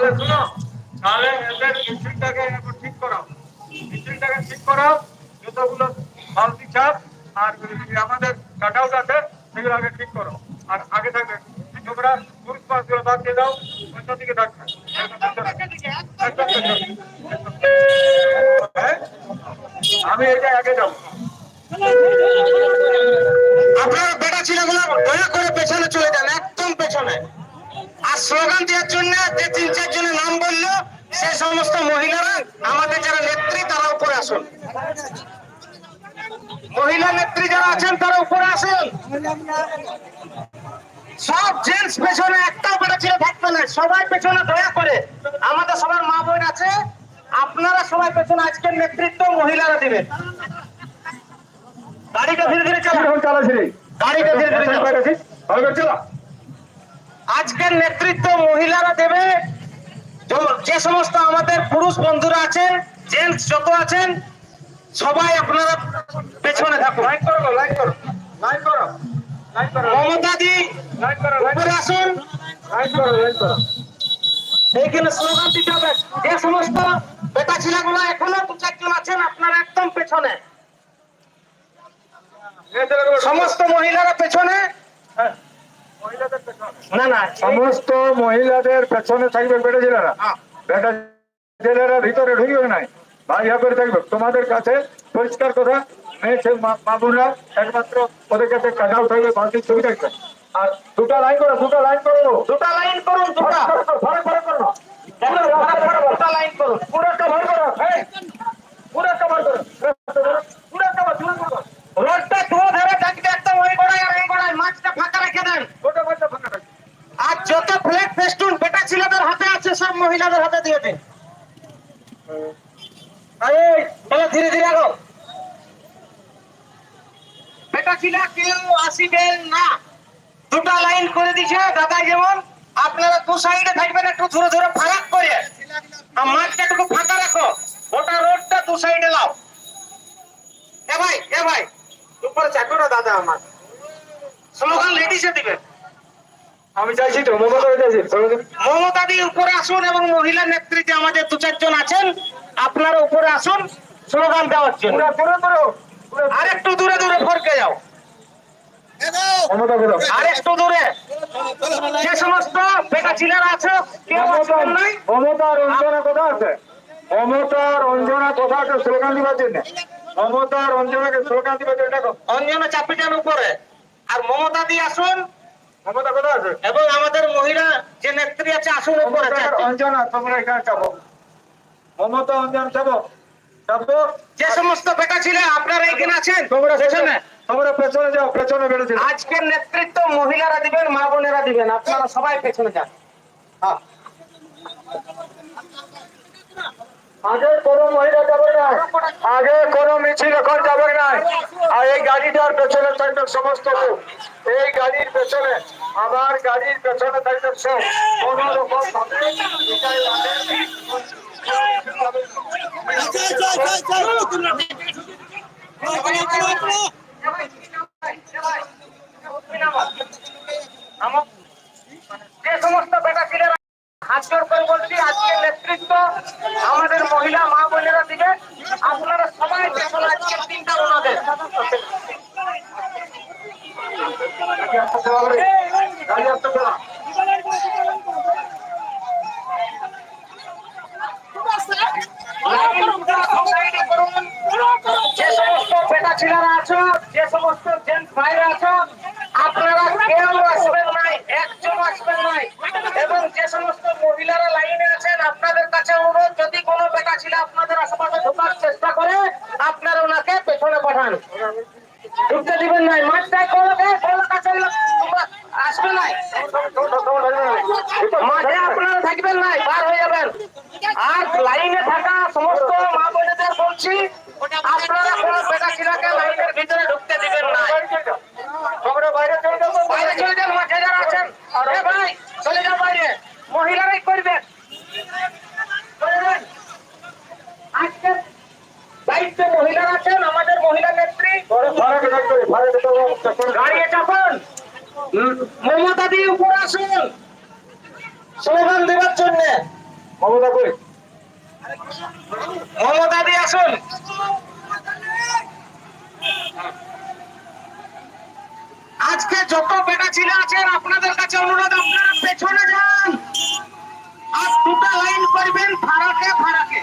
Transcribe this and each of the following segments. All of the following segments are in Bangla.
তাহলে শুনো, তাহলে এদের মিছিলটাকে ঠিক করাও মিছিলটাকে ঠিক করাও যতগুলো মালতি চাপ আর আমাদের কাট আছে সেগুলো আগে ঠিক করো। আর আগে থাকবে, তোমরা পুরুষ পাশগুলো বাদ দিয়ে দাও অন্য দিকে থাকবে? আমি এটা আগে যাব। আপনার বেটা ছেলেগুলো দয়া করে পেছনে চলে যান, একদম পেছনে। আর স্লোগান দেওয়ার জন্য যে তিন চার জনের নাম বলল সে সমস্ত মহিলারা আমাদের যারা নেত্রী তারা উপরে আসুন। মহিলা নেত্রী যারা আছেন তারা উপরে আসুন। সব জেন্টস পেছনে একটাও বেটা ছেলে থাকবে না সবাই পেছনে দয়া করে। আমাদের সবার মা বোন আছে। আপনারা সবাই পেছনে আজকের নেতৃত্ব মহিলারা দিবেন। গাড়িটা ধীরে ধীরে চালান। চালাচ্ছি গাড়িটা ধীরে ধীরে করে চালা। আজকের নেতৃত্ব মহিলারা দেবে। যে- সমস্ত আমাদের পুরুষ বন্ধুরা আছেন জেন্টস যত আছেন সবাই আপনারা পেছনে থাকুন। লাইন করো লাইন করো লাইন করো করো। মমতা দি করো উপরে আসুন। লাইন করো লাইন করো। এইখানে স্লোগান দিতে হবে। যে সমস্ত বেটা ছেলেগুলো এখনও দু চারজন আছেন আপনারা একদম পেছনে। সমস্ত মহিলারা পেছনে। হ্যাঁ, পেছনে না না সমস্ত মহিলাদের পেছনে থাকবে বেটা ছেলেরা হ্যাঁ। বেটা ছেলেরা ভিতরে ঢুকবে নাই। ভাইয়া করে থাকবে। তোমাদের কাছে পরিষ্কার কথা মেয়ে বোনরা একমাত্র ওদের কাছে কাটাও থাকবে বালতির ছবি থাকবে। আর দুটো লাইন করো দুটো লাইন করো। দুটা লাইন করুন দুটা। করো দুটা লাইন করুন। পুরো কভার করো। হ্যাঁ পুরো কভার করো পুরো কভার পুরো কভার রোডটা ধুয়ে ধরে থাকবে একদম ওই গোড়ায় আর এই গোড়ায় মাছটা ফাঁকা রেখে দেন গোটা গোটা ফাঁকা থাকবে আর যত ফ্ল্যাগ ফেস্টুন বেটা আছে সব মহিলাদের হাতে দিয়ে দিন ধীরে ধীরে আগো বেটা ছেলে কেউ আসিবেন না। দুটা লাইন করে দিছে, দাদা যেমন, আপনারা দু সাইডে থাকবেন, একটু ধরে ধরে ফারাক করে। আর মাঠটা একটু ফাঁকা রাখো। গোটা রোডটা দু সাইডে লাও এ ভাই এ ভাই, উপরে চাকরা দাদা আমার। স্লোগান লেডিসে দিবেন আমি চাইছি তো মমতা চাইছি মমতা দি উপরে আসুন এবং মহিলা নেতৃত্বে আমাদের দু চারজন আছেন। আপনারা উপরে আসুন স্লোগান দেওয়ার জন্য। আর একটু দূরে দূরে ফরকে যাও। আর একটু দূরে। যে সমস্ত বেটা ছেলেরা আছে কেউ নাই? মমতা রঞ্জনা কোথা আছে? মমতা রঞ্জনা কোথা আছে স্লোগান দিবার জন্য? মমতা রঞ্জনাকে স্লোগান দিবার জন্য অঞ্জনা চাপিটার উপরে। আর মমতা দি আসুন এবং আমাদের মহিলা যে নেত্রী আছে আসুন উপরে অঞ্জনা তোমরা এখানে চাপো। মমতা অঞ্জনা চাপো। যে সমস্ত বেটা ছেলে আপনারা এখানে আছেন তোমরা পেছনে। তোমরা পেছনে যাও পেছনে আজকের নেতৃত্ব মহিলারা দিবেন মা বোনেরা দিবেন আপনারা সবাই পেছনে যান। হ্যাঁ। আগে কোনো মহিলা যাবে না আগে কোনো মিছিল এখন যাবে না এই গাড়িটার পেছনে থাকবে সমস্ত লোক। এই গাড়ির পেছনে, আমার গাড়ির পেছনে থাকবে সব। কোনো যে সমস্ত বেটা করে বলছি আজকের নেতৃত্ব আমাদের মহিলা মা বোনেরা দিবে। আপনারা সবাই পেছনে আজকের তিনটা ওনাদের গাড়ি আসতে দেওয়া যে সমস্ত বেটা ছেলেরা আছো, যে সমস্ত জেন্টস ভাইরা আছো, আপনারা কেউ আসবেন নাই, একজন আসবেন নাই। এবং যে সমস্ত মহিলারা লাইনে আছেন, আপনাদের কাছে অনুরোধ, যদি কোনো বেটা ছেলে আপনাদের আশেপাশে ঢোকার চেষ্টা করে, আপনারা ওনাকে পেছনে পাঠান। ঢুকতে দিবেন নাই মাঠটায় কলকে কলকা চললে তোমরা মাঝে আপনারা থাকবেন নাই বার হয়ে যাবেন আর লাইনে থাকা সমস্ত মা বোনেদের বলছি আপনারা কোন বেটা ছেলেকে লাইনের ভিতরে ঢুকতে দিবেন না বাইরে চলে যাব বাইরে চলে যান মাঠে যারা আছেন এ ভাই চলে যান বাইরে মহিলারাই করবেন চলে যান। আজকে দায়িত্বে মহিলারা আছেন আমাদের মহিলা গাড়ি চাপান। মমতা দিয়ে উপর আসুন। স্লোগান দেওয়ার জন্য। মমতা কই? মমতা দিয়ে আসুন। আজকে যত বেটা ছিল আছেন আপনাদের কাছে অনুরোধ আপনারা পেছনে যান। আর দুটো লাইন করবেন ফারাকে ফারাকে।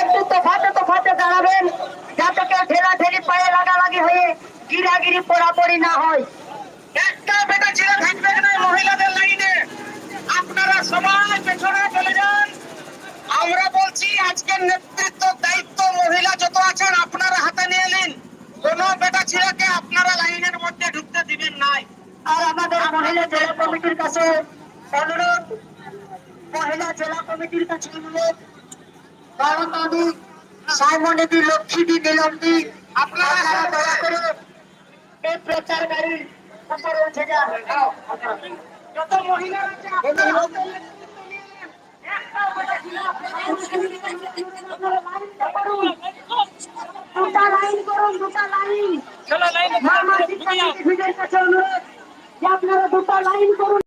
একটু তফাতে তফাতে দাঁড়াবেন যাতে কেউ ঠেলা ঠেলি পায়ে লাগালাগি হয়ে গিরাগিরি পড়াপড়ি না হয় একটা ছেলে মহিলাদের লাইনে আপনারা সবাই পেছনে চলে যান। আমরা বলছি আজকের নেতৃত্ব দায়িত্ব মহিলা যত আছেন আপনারা হাতে নিয়ে নিন। কোন বেটা ছেলেকে আপনারা লাইনের মধ্যে ঢুকতে দিবেন নাই। আর আমাদের মহিলা জেলা কমিটির কাছে অনুরোধ মহিলা জেলা কমিটির কাছে অনুরোধ বারোটাদি সাইমনিদি লক্ষ্মীদি নীলমদি আপনারা দয়া করে এই প্রচার গাড়ির উপরে উঠে যান। যত মহিলা আছে আপনারা দুটা লাইন করুন দুটা লাইন। আপনারা দুটা লাইন করুন।